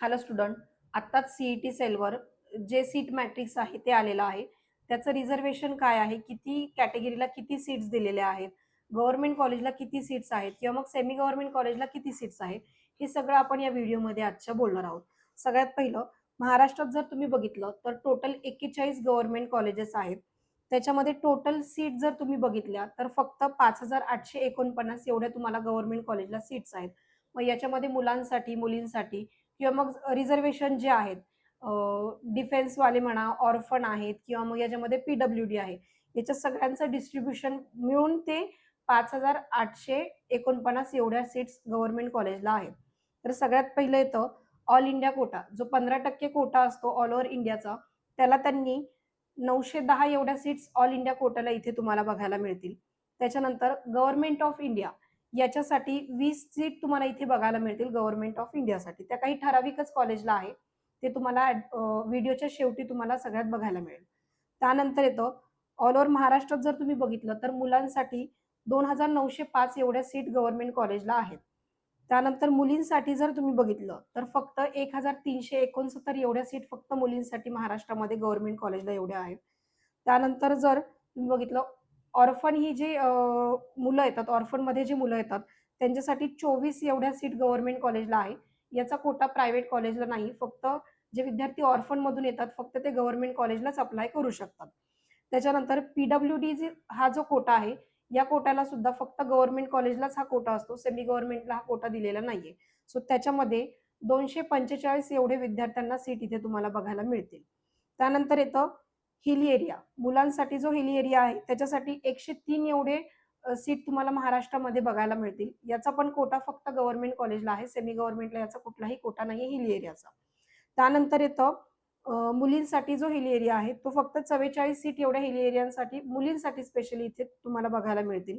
Hello student आत्ताच CET सेलवर जे सीट मॅट्रिक्स आहे ते आलेलं आहे. त्याचं रिझर्वेशन काय आहे? किती कॅटेगरीला किती सीट्स दिलेल्या आहेत? गव्हर्नमेंट कॉलेजला किती सीट्स आहेत? किंवा मग सेमी गव्हर्नमेंट कॉलेजला किती सीट्स आहेत? हे सगळं आपण या व्हिडिओमध्ये आजच्या बोलणार आहोत. सगळ्यात पहिलं महाराष्ट्रात जर तुम्ही बघितलं तर टोटल एक्केचाळीस गव्हर्नमेंट कॉलेजेस आहेत. त्याच्यामध्ये टोटल सीट जर तुम्ही बघितल्या तर फक्त पाच हजार आठशे एकोणपन्नास एवढ्या तुम्हाला गव्हर्नमेंट कॉलेजला सीट्स आहेत. मग याच्यामध्ये मुलांसाठी मुलींसाठी किंवा मग रिझर्वेशन जे आहेत डिफेन्सवाले म्हणा ऑर्फन आहेत किंवा मग याच्यामध्ये पी डब्ल्यू डी आहे याच्या सगळ्यांचं डिस्ट्रीब्युशन मिळून ते पाच हजार आठशे एकोणपन्नास एवढ्या सीट्स गव्हर्नमेंट कॉलेजला आहेत. तर सगळ्यात पहिलं येतं ऑल इंडिया कोटा. जो पंधरा टक्के कोटा असतो ऑल ओव्हर इंडियाचा त्याला त्यांनी नऊशे दहा एवढ्या सीट्स ऑल इंडिया कोटाला इथे तुम्हाला बघायला मिळतील. त्याच्यानंतर गव्हर्नमेंट ऑफ इंडिया. याच्यासाठी वीस सीट तुम्हाला इथे बघायला मिळतील गव्हर्नमेंट ऑफ इंडियासाठी. त्या काही ठराविकच कॉलेजला आहे. ते तुम्हाला व्हिडिओच्या शेवटी तुम्हाला सगळ्यात बघायला मिळेल. त्यानंतर येतं ऑल ओव्हर महाराष्ट्रात जर तुम्ही बघितलं तर मुलांसाठी दोन हजार नऊशे पाच एवढ्या सीट गव्हर्नमेंट कॉलेजला आहेत. त्यानंतर मुलींसाठी जर तुम्ही बघितलं तर फक्त एक हजार तीनशे एकोणसत्तर एवढ्या सीट फक्त मुलींसाठी महाराष्ट्रामध्ये गव्हर्नमेंट कॉलेजला एवढ्या आहेत. त्यानंतर जर तुम्ही बघितलं ऑर्फन ही जी मुलं येतात ऑर्फनमध्ये जी मुलं येतात त्यांच्यासाठी चोवीस एवढ्या सीट गव्हर्नमेंट कॉलेजला आहे. याचा कोटा प्रायव्हेट कॉलेजला नाही फक्त जे विद्यार्थी ऑर्फनमधून येतात फक्त ते गव्हर्नमेंट कॉलेजलाच अप्लाय करू शकतात. त्याच्यानंतर पीडब्ल्यू डी जी हा जो कोटा आहे या कोट्याला सुद्धा फक्त गव्हर्नमेंट कॉलेजलाच हा कोटा असतो सेमी गव्हर्नमेंटला हा कोटा दिलेला नाहीये. सो त्याच्यामध्ये दोनशे पंचेचाळीस एवढे विद्यार्थ्यांना सीट इथे तुम्हाला बघायला मिळतील. त्यानंतर येतं हिली एरिया. मुलांसाठी जो हिली एरिया आहे त्याच्यासाठी एकशे तीन एवढे सीट तुम्हाला महाराष्ट्रामध्ये बघायला मिळतील. याचा पण कोटा फक्त गव्हर्नमेंट कॉलेजला आहे सेमी गव्हर्नमेंटला याचा कुठलाही कोटा नाही हिली एरियाचा. त्यानंतर येतं मुलींसाठी जो हिली एरिया आहे तो फक्त चव्वेचाळीस सीट एवढ्या हिली एरियांसाठी मुलींसाठी स्पेशली इथे तुम्हाला बघायला मिळतील.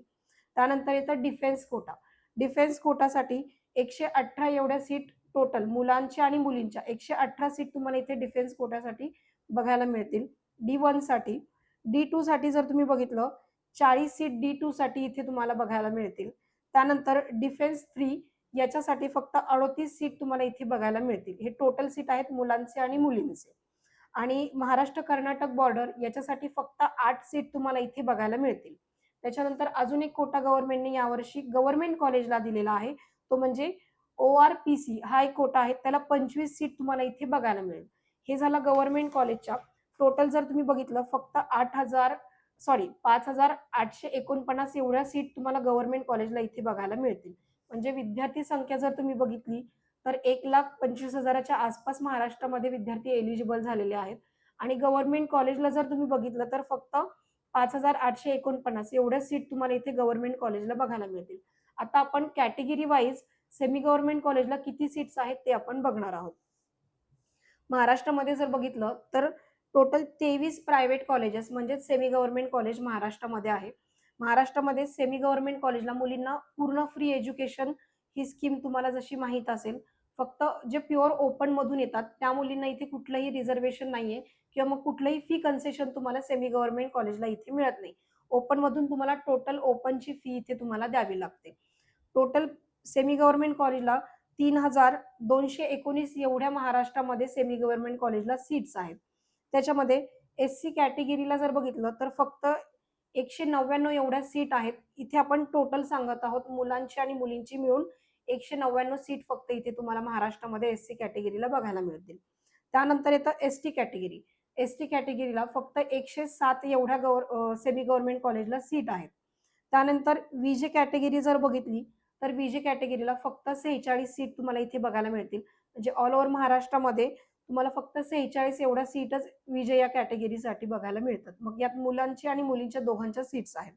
त्यानंतर येतं डिफेन्स कोटा. डिफेन्स कोटासाठी एकशे अठरा एवढ्या सीट टोटल मुलांच्या आणि मुलींच्या एकशे अठरा सीट तुम्हाला इथे डिफेन्स कोटासाठी बघायला मिळतील. डी वनसाठी. डी टू साठी जर तुम्ही बघितलं चाळीस सीट डी टू साठी इथे तुम्हाला बघायला मिळतील. त्यानंतर डिफेन्स थ्री याच्यासाठी फक्त अडोतीस सीट तुम्हाला इथे बघायला मिळतील. हे टोटल सीट आहेत मुलांचे आणि मुलींचे. आणि महाराष्ट्र कर्नाटक बॉर्डर याच्यासाठी फक्त आठ सीट तुम्हाला इथे बघायला मिळतील. त्याच्यानंतर अजून एक कोटा गव्हर्नमेंटने यावर्षी गव्हर्नमेंट कॉलेजला दिलेला आहे. तो म्हणजे ओ आर पी सी हा एक कोटा आहे. त्याला पंचवीस सीट तुम्हाला इथे बघायला मिळेल. हे झालं गव्हर्नमेंट कॉलेजच्या टोटल जर तुम्ही बघितलं फक्त आठ हजार सॉरी पाच हजार आठशे एकोणपन्नास एवढ्या सीट तुम्हाला गव्हर्नमेंट कॉलेजला इथे बघायला मिळतील. म्हणजे विद्यार्थी संख्या जर तुम्ही बघितली तर एक लाख पंचवीस हजाराच्या आसपास महाराष्ट्रामध्ये विद्यार्थी एलिजिबल झालेले आहेत. आणि गव्हर्नमेंट कॉलेजला जर तुम्ही बघितलं तर फक्त पाच हजार आठशे एकोणपन्नास एवढ्या सीट तुम्हाला इथे गव्हर्नमेंट कॉलेजला बघायला मिळतील. आता आपण कॅटेगरी वाईज सेमी गव्हर्नमेंट कॉलेजला किती सीट्स आहेत ते आपण बघणार आहोत. महाराष्ट्रामध्ये जर बघितलं तर टोटल तेवीस प्रायव्हेट कॉलेजेस म्हणजेच सेमी गव्हर्नमेंट कॉलेज महाराष्ट्रामध्ये आहे. महाराष्ट्रामध्ये सेमी गव्हर्नमेंट कॉलेजला मुलींना पूर्ण फ्री एज्युकेशन ही स्कीम तुम्हाला जशी माहीत असेल फक्त जे प्युअर ओपन मधून येतात त्या मुलींना इथे कुठलंही रिझर्वेशन नाहीये किंवा मग कुठलंही फी कन्सेशन तुम्हाला सेमी गव्हर्नमेंट कॉलेजला इथे मिळत नाही. ओपन मधून तुम्हाला टोटल ओपनची फी इथे तुम्हाला द्यावी लागते. टोटल सेमी गव्हर्नमेंट कॉलेजला तीन हजार दोनशे एकोणीस एवढ्या महाराष्ट्रामध्ये सेमी गव्हर्नमेंट कॉलेजला सीट्स आहेत. त्याच्यामध्ये एस सी कॅटेगरीला जर बघितलं तर फक्त एकशे नव्याण्णव एवढ्या सीट आहेत. इथे आपण टोटल सांगत आहोत मुलांची आणि मुलींची मिळून एकशे नव्याण्णव सीट फक्त इथे तुम्हाला महाराष्ट्रामध्ये एस सी कॅटेगरीला बघायला मिळतील. त्यानंतर येतं S T category S T कॅटेगरीला फक्त एकशे सात एवढ्या गव्हर सेमी गव्हर्नमेंट कॉलेजला सीट आहेत. त्यानंतर विजे कॅटेगरी जर बघितली तर विजे कॅटेगरीला फक्त सेहेचाळीस सीट तुम्हाला इथे बघायला मिळतील. म्हणजे ऑल ओव्हर महाराष्ट्रामध्ये तुम्हाला फक्त सेहेचाळीस एवढ्या सीटच विजय या कॅटेगरीसाठी बघायला मिळतात. मग यात मुलांची आणि मुलींच्या दोघांच्या सीट्स आहेत.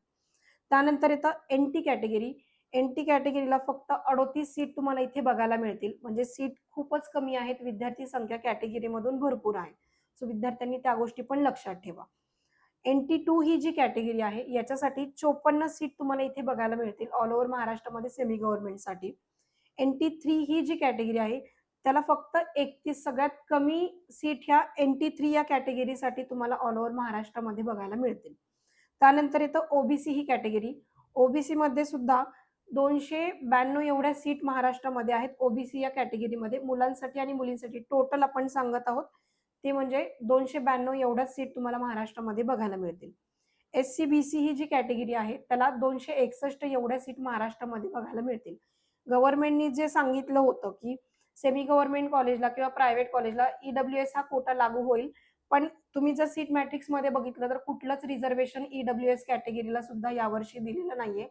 त्यानंतर येतं N T category. N T कॅटेगरीला फक्त अडोतीस सीट तुम्हाला इथे बघायला मिळतील. म्हणजे सीट खूपच कमी आहेत. विद्यार्थी संख्या कॅटेगरीमधून भरपूर आहे. सो विद्यार्थ्यांनी त्या गोष्टी पण लक्षात ठेवा. एन टी टू ही जी कॅटेगरी आहे याच्यासाठी चोपन्न सीट तुम्हाला इथे बघायला मिळतील. ऑल ओव्हर महाराष्ट्रामध्ये सेमी गव्हर्नमेंटसाठी एन टी थ्री ही जी कॅटेगरी आहे त्याला फक्त एकतीस सगळ्यात कमी सीट ह्या एन टी थ्री या कॅटेगरीसाठी तुम्हाला ऑल ओव्हर महाराष्ट्रामध्ये बघायला मिळतील. त्यानंतर येतं ओबीसी ही कॅटेगरी ओबीसीमध्ये सुद्धा दोनशे ब्याण्णव एवढ्या सीट महाराष्ट्रामध्ये आहेत ओबीसी या कॅटेगरीमध्ये मुलांसाठी आणि मुलींसाठी टोटल आपण सांगत आहोत ते म्हणजे दोनशे ब्याण्णव एवढ्या सीट तुम्हाला महाराष्ट्रामध्ये बघायला मिळतील. एस सी बी सी ही जी कॅटेगरी आहे त्याला दोनशे एकसष्ट एवढ्या सीट महाराष्ट्रामध्ये बघायला मिळतील. गव्हर्नमेंटनी जे सांगितलं होतं की सेमी गव्हर्नमेंट कॉलेजला किंवा प्रायव्हेट कॉलेजला ईडब्ल्यू एस हा कोटा लागू होईल. पण तुम्ही जर सीट मॅट्रिक्समध्ये बघितलं तर कुठलंच रिझर्वेशन ईडब्ल्यू एस कॅटेगरीला सुद्धा यावर्षी दिलेलं नाहीये.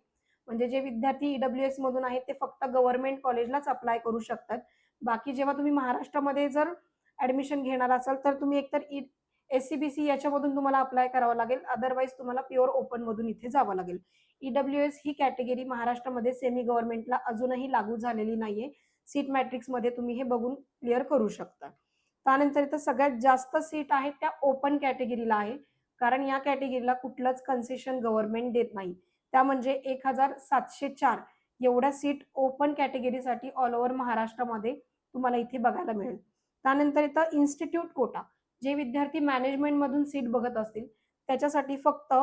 म्हणजे जे विद्यार्थी ईडब्ल्यू एस मधून आहेत ते फक्त गव्हर्नमेंट कॉलेजलाच अप्लाय करू शकतात. बाकी जेव्हा तुम्ही महाराष्ट्रामध्ये जर ऍडमिशन घेणार असाल तर तुम्ही एकतर E S C B C याच्यामधून तुम्हाला अप्लाय करावं लागेल. अदरवाईज तुम्हाला प्युअर ओपन मधून इथे जावं लागेल. ईडब्ल्यू एस ही कॅटेगरी महाराष्ट्रामध्ये सेमी गव्हर्नमेंटला अजूनही लागू झालेली नाहीये. सीट मॅट्रिक्समध्ये तुम्ही हे बघून क्लिअर करू शकता. त्यानंतर इथं सगळ्यात जास्त सीट आहेत त्या ओपन कॅटेगरीला आहे. कारण या कॅटेगरीला कुठलंच कन्सेशन गव्हर्नमेंट देत नाही. त्या म्हणजे एक हजार सातशे चार एवढ्या सीट ओपन कॅटेगरीसाठी ऑल ओव्हर महाराष्ट्रामध्ये तुम्हाला इथे बघायला मिळेल. त्यानंतर इथं इन्स्टिट्यूट कोटा जे विद्यार्थी मॅनेजमेंट मधून सीट बघत असतील त्याच्यासाठी फक्त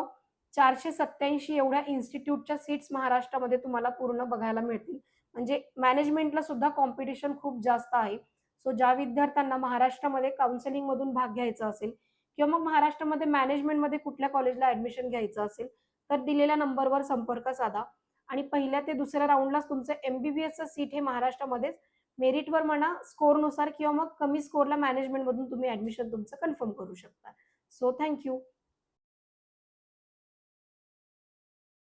चारशे सत्याऐंशी एवढ्या इन्स्टिट्यूटच्या सीट्स महाराष्ट्रामध्ये तुम्हाला पूर्ण बघायला मिळतील. म्हणजे मॅनेजमेंटला सुद्धा कॉम्पिटिशन खूप जास्त आहे. सो ज्या विद्यार्थ्यांना महाराष्ट्रामध्ये काउन्सिलिंग मधून भाग घ्यायचा असेल किंवा मग महाराष्ट्रामध्ये मॅनेजमेंटमध्ये कुठल्या कॉलेजला ऍडमिशन घ्यायचं असेल तर दिलेल्या नंबरवर संपर्क साधा. आणि पहिल्या ते दुसऱ्या राऊंडलाच तुमचं एमबीबीएसचं सीट हे महाराष्ट्रामध्येच मेरिटवर म्हणा स्कोरनुसार किंवा मग कमी स्कोरला मॅनेजमेंटमधून तुम्ही ऍडमिशन तुमचं कन्फर्म करू शकता. So thank you